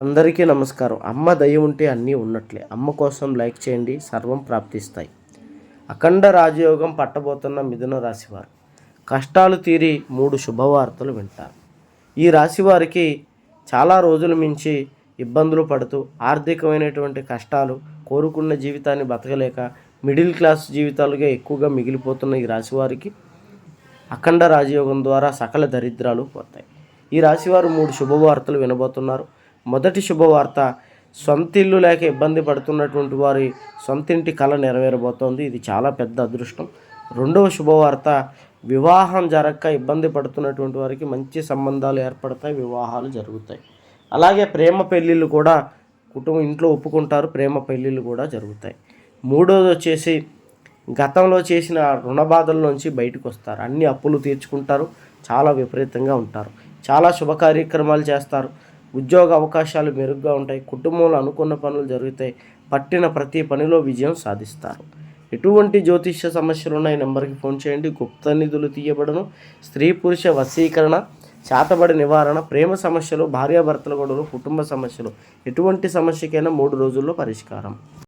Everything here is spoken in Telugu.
అందరికీ నమస్కారం. అమ్మ దయ ఉంటే అన్నీ ఉన్నట్లే. అమ్మ కోసం లైక్ చేయండి సర్వం ప్రాప్తిస్తాయి. అఖండ రాజయోగం పట్టబోతున్న మిథున రాశివారు. కష్టాలు తీరి మూడు శుభవార్తలు వింటారు. ఈ రాశివారికి చాలా రోజుల మించి ఇబ్బందులు పడుతూ ఆర్థికమైనటువంటి కష్టాలు కోరుకున్న జీవితాన్ని బతకలేక మిడిల్ క్లాస్ జీవితాలుగా ఎక్కువగా మిగిలిపోతున్న ఈ రాశివారికి అఖండ రాజయోగం ద్వారా సకల దరిద్రాలు పోతాయి. ఈ రాశివారు మూడు శుభవార్తలు వినబోతున్నారు. మొదటి శుభవార్త సొంతిల్లు లేక ఇబ్బంది పడుతున్నటువంటి వారి సొంతింటి కళ నెరవేరబోతోంది. ఇది చాలా పెద్ద అదృష్టం. రెండవ శుభవార్త వివాహం జరగక ఇబ్బంది పడుతున్నటువంటి వారికి మంచి సంబంధాలు ఏర్పడతాయి వివాహాలు జరుగుతాయి. అలాగే ప్రేమ పెళ్ళిళ్ళు కూడా కుటుంబం ఇంట్లో ఒప్పుకుంటారు ప్రేమ పెళ్ళిళ్ళు కూడా జరుగుతాయి. మూడోది వచ్చేసి గతంలో చేసిన రుణ బాధల నుంచి బయటకు వస్తారు. అన్ని అప్పులు తీర్చుకుంటారు చాలా విపరీతంగా ఉంటారు. చాలా శుభ కార్యక్రమాలు చేస్తారు. ఉద్యోగ అవకాశాలు మెరుగ్గా ఉంటాయి కుటుంబంలో అనుకున్న పనులు జరుగుతాయి పట్టిన ప్రతి పనిలో విజయం సాధిస్తారు. ఎటువంటి జ్యోతిష్య సమస్యలు ఉన్నాయి నెంబర్కి ఫోన్ చేయండి. గుప్త నిధులు తీయబడను. స్త్రీ పురుష వశీకరణ చేతబడి నివారణ ప్రేమ సమస్యలు భార్యాభర్తల గొడవలు కుటుంబ సమస్యలు. ఎటువంటి సమస్యకైనా మూడు రోజుల్లో పరిష్కారం.